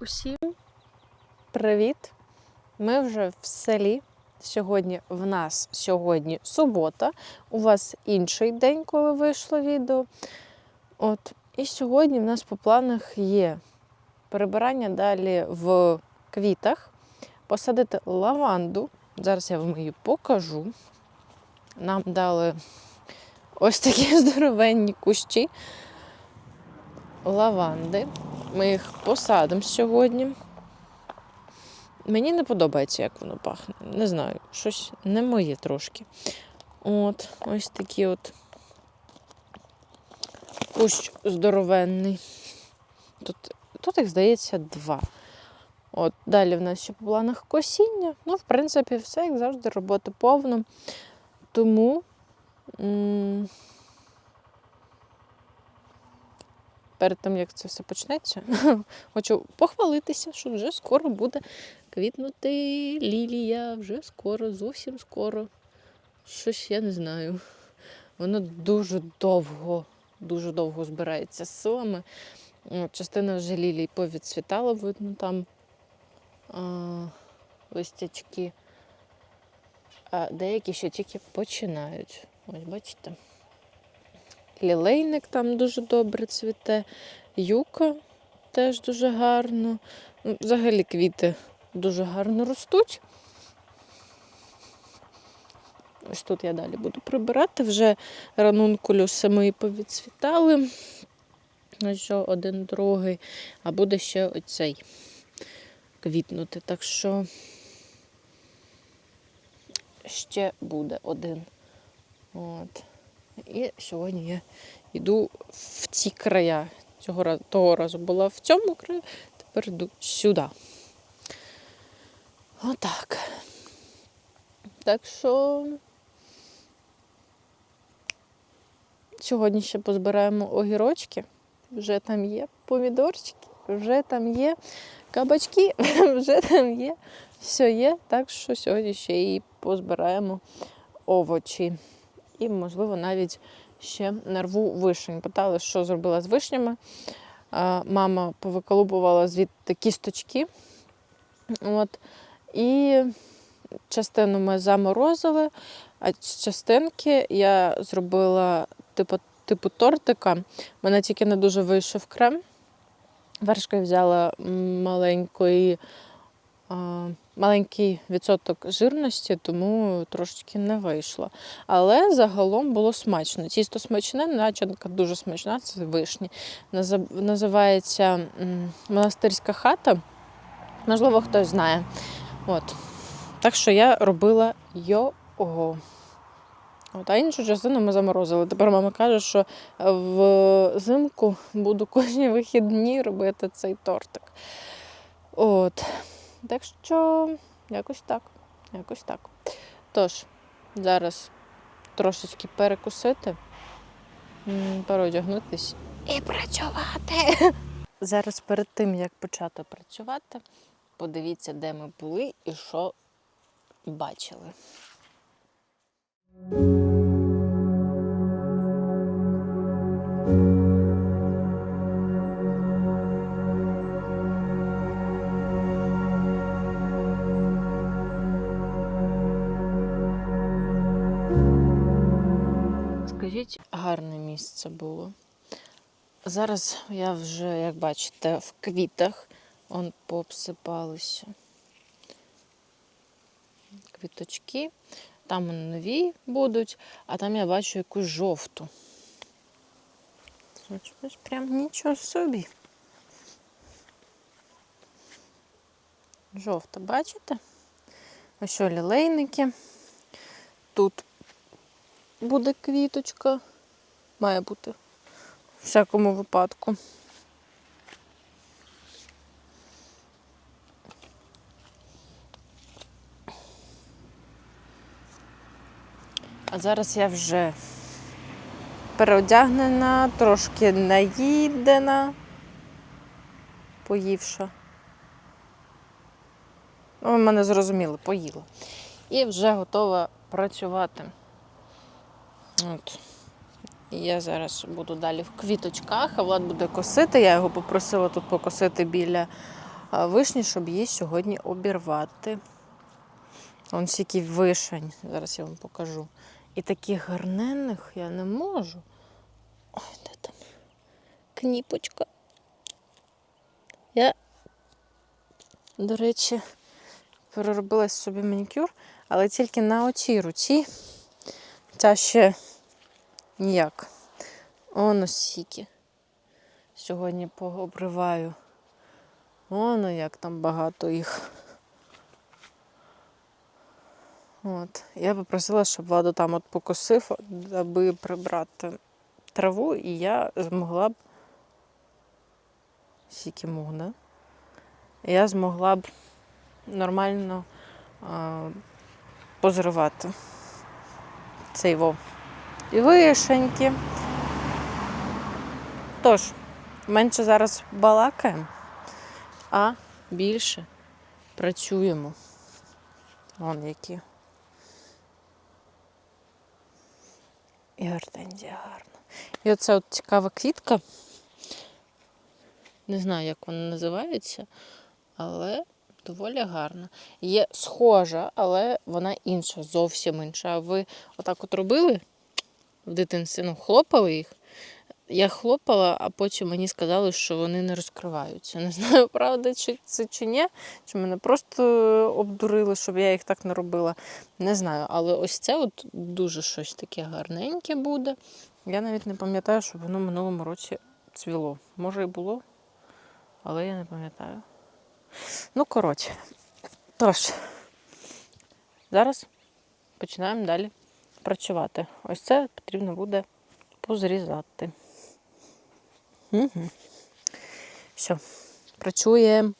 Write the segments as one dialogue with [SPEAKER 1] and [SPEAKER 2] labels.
[SPEAKER 1] Усім привіт! Ми вже в селі. Сьогодні в нас сьогодні субота. У вас інший день, коли вийшло відео. От. І сьогодні в нас по планах є перебирання далі в квітах, посадити лаванду. Зараз я вам її покажу. Нам дали ось такі здоровенні кущі лаванди. Ми їх посадимо сьогодні. Мені не подобається, як воно пахне. Не знаю, щось не моє трошки. От, ось такі от кущ здоровенний. Тут, тут їх, здається, два. От, далі в нас ще по планах косіння. Ну, в принципі, все, як завжди, роботи повно. Тому. м, перед тим, як це все почнеться, хочу похвалитися, що вже скоро буде квітнути лілія, вже скоро, зовсім скоро. Щось я не знаю. Воно дуже довго, дуже довго збирається з силами. Частина вже лілій повідцвітала, видно там а, листячки. А деякі ще тільки починають. Ось бачите. Лілейник там дуже добре цвіте, юка теж дуже гарно. Ну, Взагалі квіти дуже гарно ростуть. Ось тут я далі буду прибирати. Вже ранункулюси мої повідцвітали. Ось що один другий, а буде ще оцей квітнути. Так що ще буде один. От. І сьогодні я йду в ці края. Цього разу, того разу була в цьому краю, тепер йду сюди. Отак. Так що сьогодні ще позбираємо огірочки. Вже там є помідорчики, вже там є кабачки, вже там є. Все є. Так що сьогодні ще і позбираємо овочі. І, можливо, навіть ще нарву вишень. Питали, що зробила з вишнями. Мама повиколупувала звідти кісточки. От. І частину ми заморозили, а з частинки я зробила типу, типу тортика. У мене тільки не дуже вийшов крем. Вершки взяла маленької маленький відсоток жирності, тому трошечки не вийшло. Але загалом було смачно. Тісто смачне, начинка дуже смачна, це вишні. Називається монастирська хата. Можливо, хтось знає. От. Так що я робила його. От, а іншу частину ми заморозили. Тепер мама каже, що взимку буду кожні вихідні робити цей тортик. От. Так що якось так. Якось так. Тож, зараз трошечки перекусити, переодягнутись і працювати. Зараз перед тим, як почати працювати, подивіться, де ми були і що бачили. Скажіть, гарне місце було. Зараз я вже, як бачите, в квітах он пообсипалися квіточки. Там нові будуть, а там я бачу якусь жовту. Це щось прям нічого собі. Жовта, бачите? Ось що лілейники. Тут буде квіточка. Має бути в всякому випадку. А зараз я вже переодягнена, трошки наїдена, поївша. Ну, ви мене зрозуміли, поїла. І вже готова працювати. От. Я зараз буду далі в квіточках, а Влад буде косити. Я його попросила тут покосити біля вишні, щоб її сьогодні обірвати. Вон стільки вишень. Зараз я вам покажу. І таких гарненних я не можу. Ой, де там? Кніпочка. Я, до речі, переробила собі манікюр, але тільки на оцій руці. Ця ще ніяк. Оно сіки. Сьогодні пообриваю. Воно як там багато їх. От. Я попросила, щоб Владу там от покосив, аби прибрати траву, і я змогла б. Сіки мух, да? Я змогла б нормально а, позривати цей во. І вишеньки. Тож, менше зараз балакаємо, а більше працюємо. Вон які. І гортензія гарна. І оце от цікава квітка. Не знаю, як вона називається, але доволі гарна. Є схожа, але вона інша, зовсім інша. А ви отак от робили в дитинстві, ну, хлопали їх. Я хлопала, а потім мені сказали, що вони не розкриваються. Не знаю, правда, чи це чи ні, чи мене просто обдурили, щоб я їх так не робила. Не знаю. Але ось це от дуже щось таке гарненьке буде. Я навіть не пам'ятаю, щоб воно в минулому році цвіло. Може і було, але я не пам'ятаю. Ну, коротше. Тож, зараз починаємо далі працювати. Ось це потрібно буде позрізати. Угу. Все, працюємо.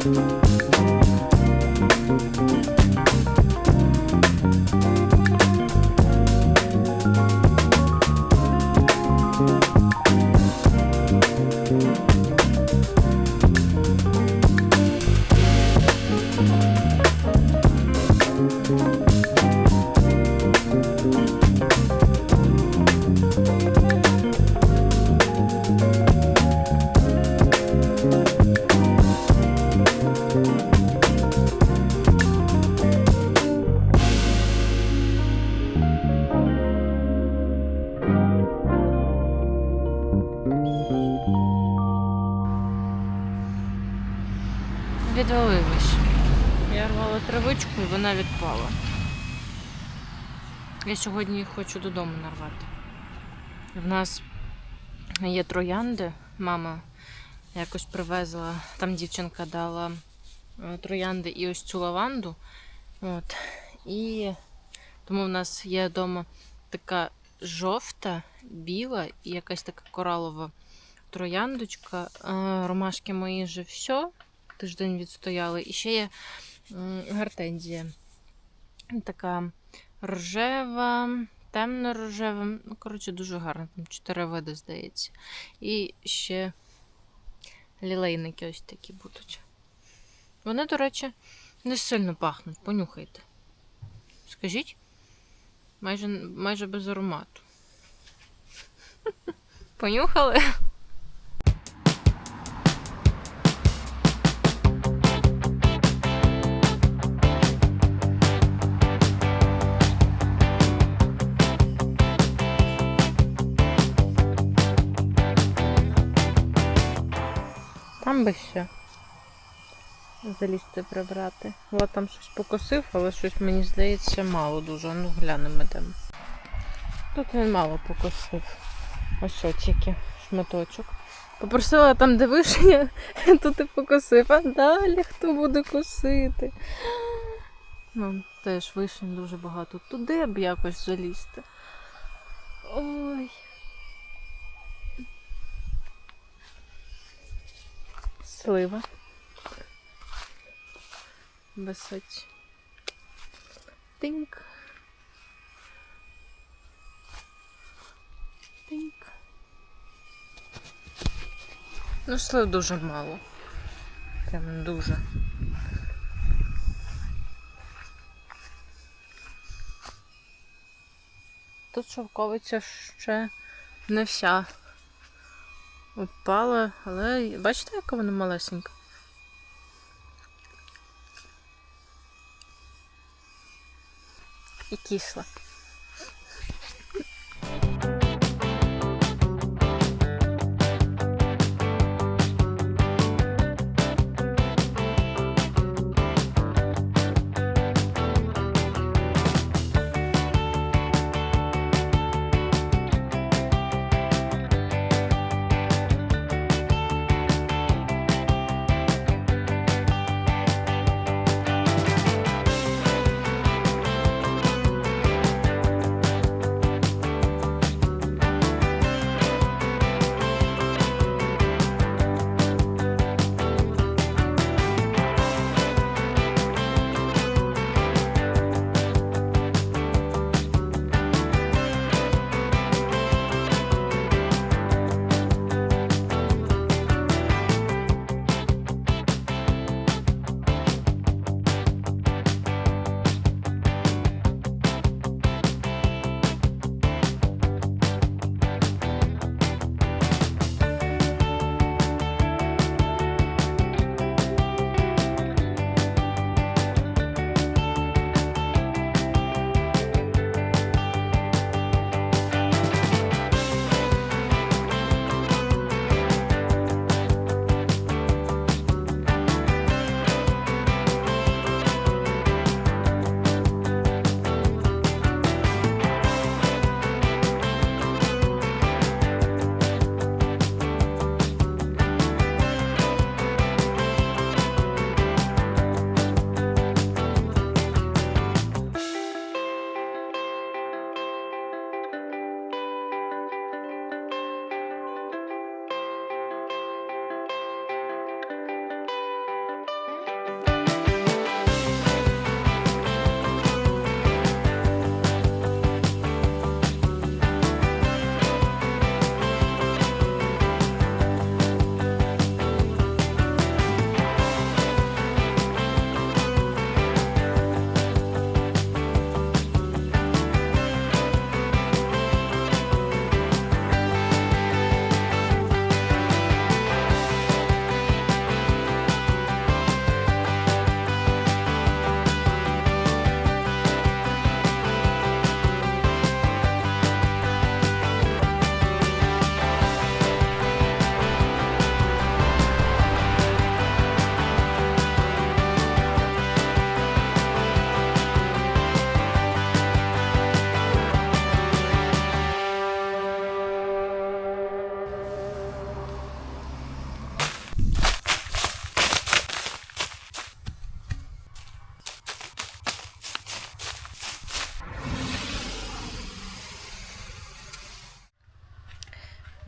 [SPEAKER 1] Працюємо. Відвалилось. Я сьогодні хочу додому нарвати. В нас є троянди, мама якось привезла, там дівчинка дала е, троянди і ось цю лаванду. От. І тому в нас є вдома така жовта, біла і якась така коралова трояндочка. Е, Ромашки мої вже все. Тиждень відстояли. І ще є гортензія. Така рожева, темно-рожева. Ну, коротше, дуже гарно. Там чотири види, здається. І ще лілейники ось такі будуть. Вони, до речі, не сильно пахнуть. Понюхайте. Скажіть? Майже, майже без аромату. Понюхали? Там би ще залізти прибрати. Влад там щось покосив, але щось мені здається мало дуже. Ну глянемо йдемо. Тут він мало покосив. Ось тільки шматочок. Попросила там, де вишня, тут і покосив. А далі хто буде косити? Ну, теж вишень дуже багато. Туди б якось залізти. Ой. Слива. Висить. Тинк. Тинк. Ну, слив дуже мало. Прям дуже. Тут шовковиця ще не вся Опала, але бачите, яка вона малесенька? І кисла.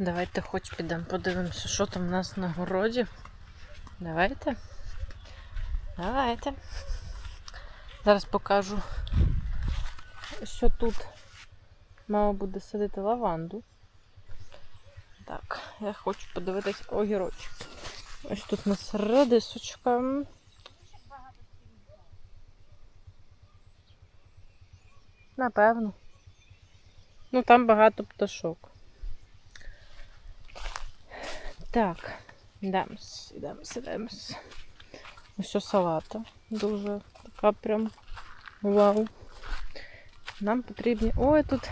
[SPEAKER 1] Давайте хоч підемо подивимося, що там у нас на городі. Давайте. Давайте. Зараз покажу, що тут мама буде садити лаванду. Так, я хочу подивитись огірочок. Ось тут у нас редисочка. Напевно. Ну, там багато пташок. Так, йдемось, йдемось, йдемось. Ось салата. Дуже така прям вау. Нам потрібні. Ой, тут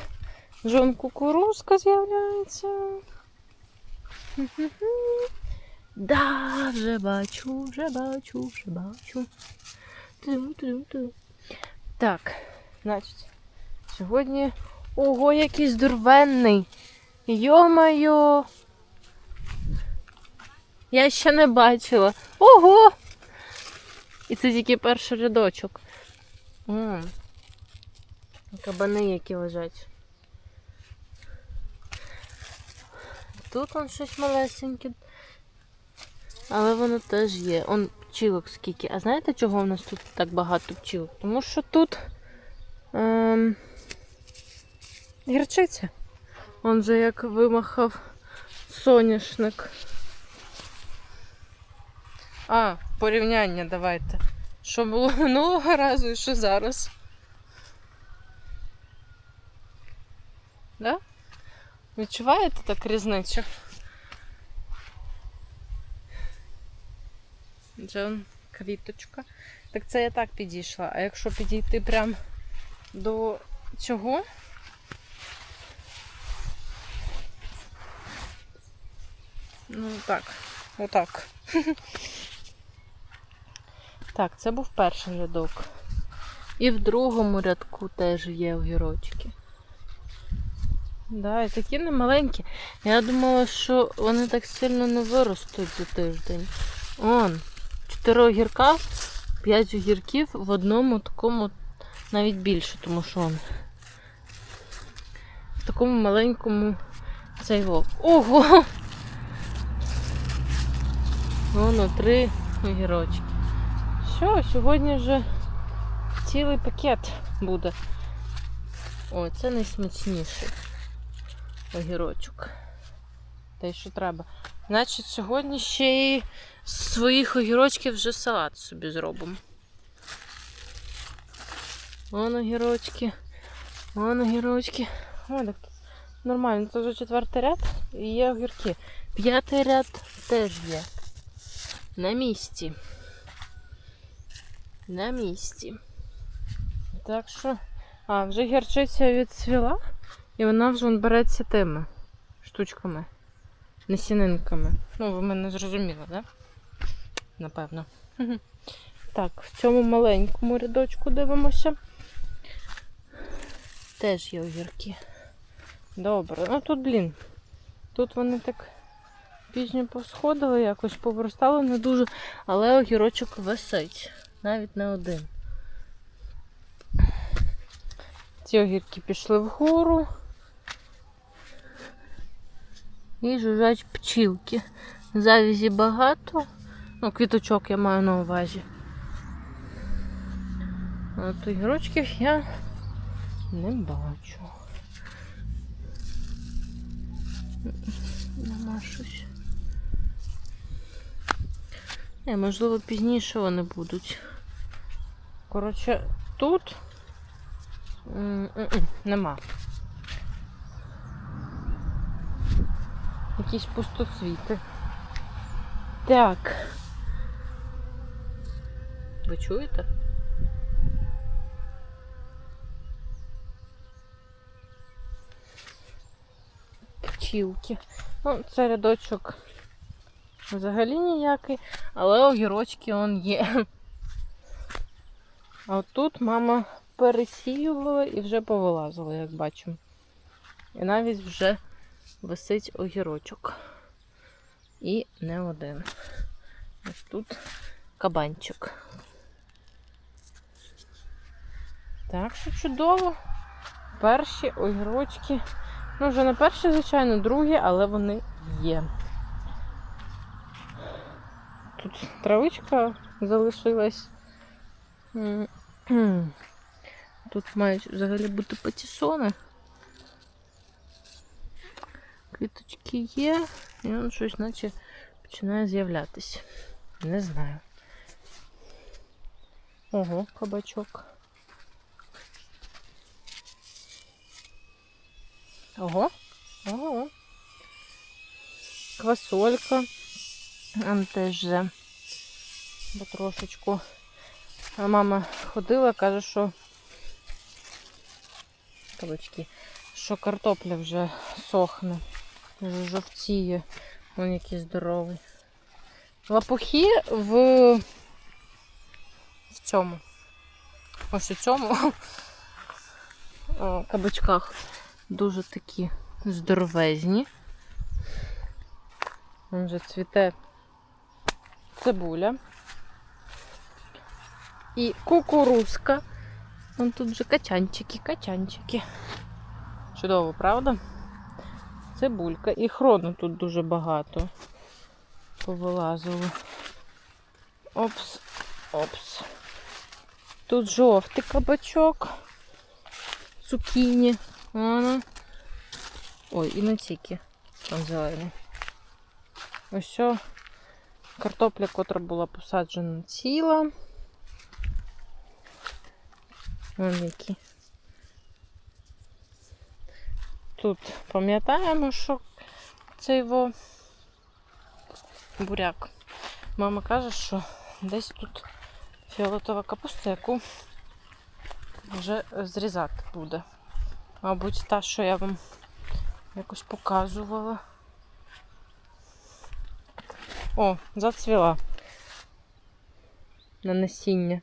[SPEAKER 1] жон кукурузка з'являється. Да, вже бачу, вже бачу, вже бачу. Так, значить, сьогодні. Ого, який здоровенний. Йо-моє. Я ще не бачила. Ого! І це тільки перший рядочок. М. Кабани які лежать. Тут он щось малесеньке. Але воно теж є. Он пчілок скільки. А знаєте, чого в нас тут так багато пчілок? Тому що тут ем, гірчиця. Он же як вимахав соняшник. А, порівняння давайте. Що було минулого разу і що зараз? Да? Відчуваєте так різницю? Джон, квіточка. Так це я так підійшла. А якщо підійти прям до цього? Ну так, отак. Так, це був перший рядок. І в другому рядку теж є огірочки. Да, і такі не маленькі. Я думала, що вони так сильно не виростуть за тиждень. Он, чотири огірка, п'ять огірків в одному такому навіть більше, тому що он в такому маленькому цей вов. Ого! Воно три огірочки. Все, сьогодні вже цілий пакет буде. О, це найсмачніший огірочок. Й що треба. Значить, сьогодні ще й з своїх огірочків вже салат собі зробимо. Вон огірочки. Вон огірочки. О, так нормально. Це вже четвертий ряд і є огірки. П'ятий ряд теж є. На місці. На місці. Так що. А, вже гірчиця відцвіла, і вона вже береться тими штучками, насінинками. Ну, ви мене зрозуміли? Да? Напевно. Так, в цьому маленькому рядочку дивимося. Теж є огірки. Добре. Ну тут, блін, тут вони так пізньо посходили, якось повростали не дуже, але огірочок висить. Навіть не один. Ці огірки пішли вгору. І жужжать пчілки. Завізі багато. Ну, квіточок я маю на увазі. А От огірочків я не бачу. Нема щось. Не, можливо, пізніше вони будуть. Коротше, тут нема. Якісь пустоцвіти. Так. Ви чуєте? Пчілки. Ну, це рядочок взагалі ніякий, але огірочки он є. А от тут мама пересіювала і вже повилазила, як бачимо. І навіть вже висить огірочок. І не один. Ось тут кабанчик. Так що чудово. Перші огірочки Ну, вже не перші, звичайно, другі, але вони є. Тут травичка залишилась. Тут мають взагалі бути патісони. Квіточки є, і воно щось наче починає з'являтися. Не знаю. Ого, кабачок. Ого, ого. Квасолька. Там теж потрошечку. А мама ходила, каже, що кабачки, що картопля вже сохне, вже жовтіє. Вон який здоровий. Лапухи в, в цьому. Ось у цьому кабачках дуже такі здоровезні. Вон вже цвіте цибуля. І кукурузка. Вон тут вже качанчики, качанчики. Чудово, правда? Цибулька. І хрону тут дуже багато. Повилазило. Опс, опс. Тут жовтий кабачок. Цукіні. Воно. Ой, і не тільки. Там зелений. Ось що. Картопля, котра була посаджена ціла. Вон які. Тут пам'ятаємо, що це його буряк. Мама каже, що десь тут фіолетова капуста, яку вже зрізати буде. Мабуть, та, що я вам якось показувала. О, зацвіла на насіння.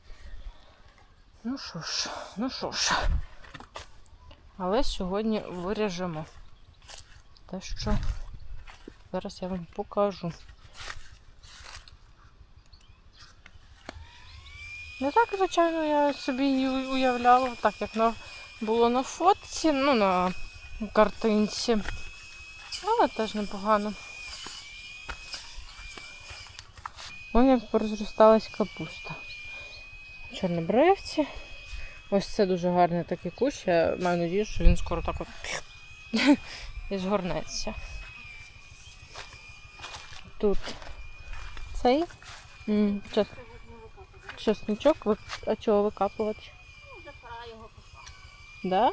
[SPEAKER 1] Ну що ж, ну що ж. Але сьогодні виріжемо те, що зараз я вам покажу. Не так, звичайно, я собі її уявляла, так як на, було на фотці, ну на картинці. Але теж непогано. Вон як порозросталась капуста. Чорнобривці. Ось це дуже гарний такий кущ. Я маю надію, що він скоро так от і згорнеться. Тут цей час, чесничок. А чого викапувати?
[SPEAKER 2] Пора його посадити.
[SPEAKER 1] Да?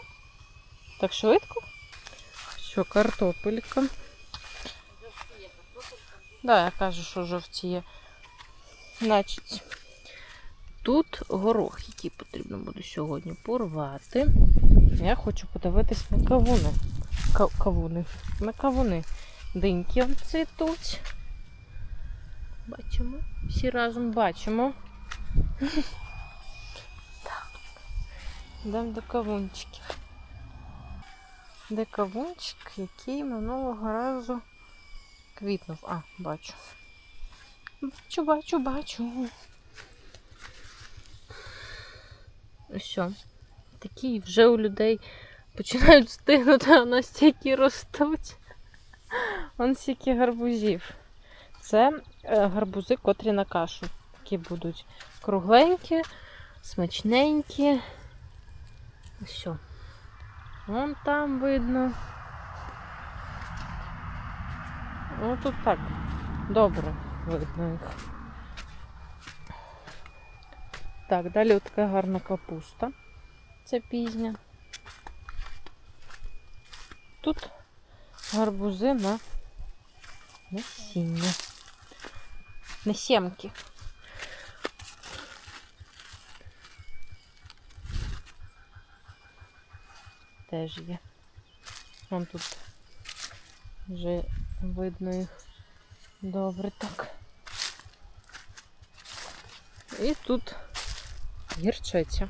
[SPEAKER 1] Так швидко? Що, картопелька.
[SPEAKER 2] Картопелька.
[SPEAKER 1] Да, я кажу, що жовтіє. Значить, тут горох, який потрібно буде сьогодні порвати. Я хочу подивитись на кавуни. Ка- кавуни. На кавуни. Диньки цвітуть. Бачимо. Всі разом бачимо. Йдемо до кавунчиків. Де кавунчик, який минулого разу квітнув. А, бачу. Бачу, бачу, бачу. Що? Такі вже у людей починають стигнути, а настільки ростуть. Вон стільки гарбузів. Це е, гарбузи, котрі на кашу. Такі будуть кругленькі, смачненькі. Що? Вон там видно. Ну тут так. Добре видно їх. Так, далі така гарна капуста. Це пізня. Тут гарбузи на насіння. На сімки. Теж є. Вон тут вже видно їх. Добре так. І тут гірчиця.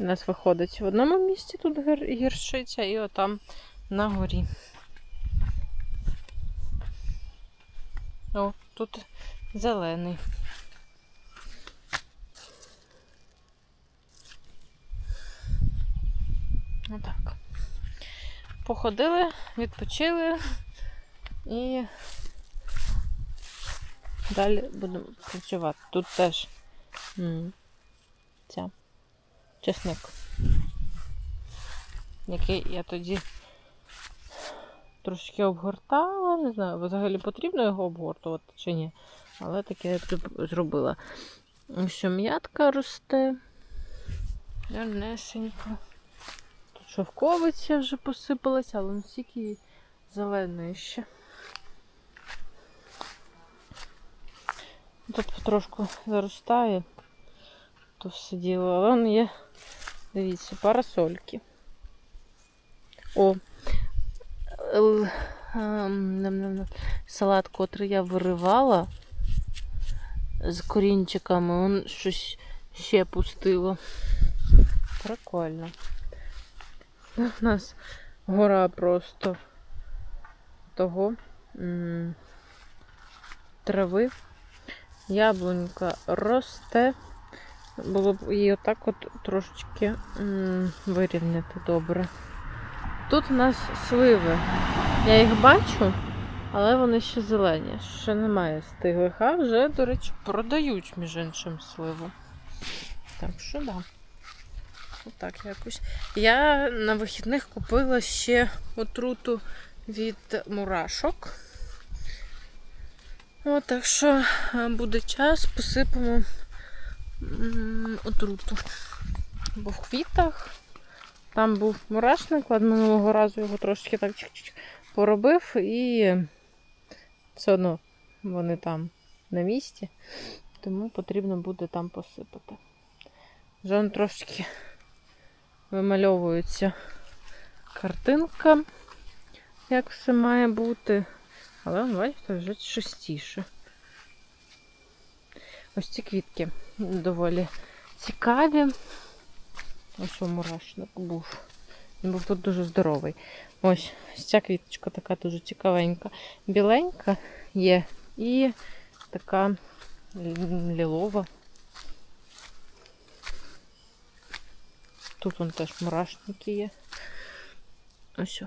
[SPEAKER 1] У нас виходить в одному місці тут гір- гірчиця і отам на горі. О, тут зелений. Отак. походили, відпочили і далі будемо працювати. Тут теж ця чесник, який я тоді трошки обгортала. Не знаю, взагалі потрібно його обгортувати чи ні. Але таке я зроб- зробила. Що м'ятка росте. Гарнесенько. Тут шовковиця вже посипалася, але настільки зеленої ще. Тут потрошку заростає. То все діло. Але вон є, дивіться, парасольки. О! Салат, котрий я виривала з корінчиками, він щось ще пустило. Прикольно. У нас гора просто того трави. Яблунька росте. Було б її отак от трошечки м, вирівняти добре. Тут у нас сливи. Я їх бачу, але вони ще зелені. Ще немає стиглих, а вже, до речі, продають, між іншим, сливу. Так що да. Отак якось. Я на вихідних купила ще отруту від мурашок. О, так що буде час, посипемо отруту. Бо в квітах там був мурашник, ладно, минулого разу його трошки так чик-чик поробив і все одно вони там на місці, тому потрібно буде там посипати. Вже он трошки вимальовується картинка, як все має бути. Але он, бачите, вже шестіше. Ось ці квітки доволі цікаві. Ось у мурашник був. Він був тут дуже здоровий. Ось ця квіточка така дуже цікавенька. Біленька є і така лілова. Тут вон теж мурашники є. Ось.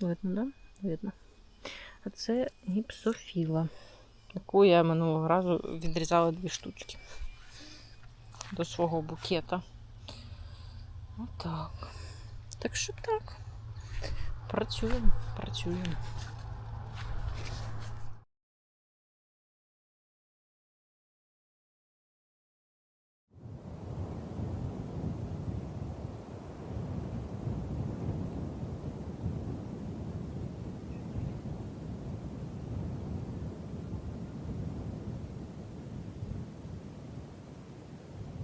[SPEAKER 1] Видно, да? Видно. А це гіпсофіла, яку я минулого разу відрізала дві штучки до свого букета. Отак. Так що так. Працюємо, працюємо.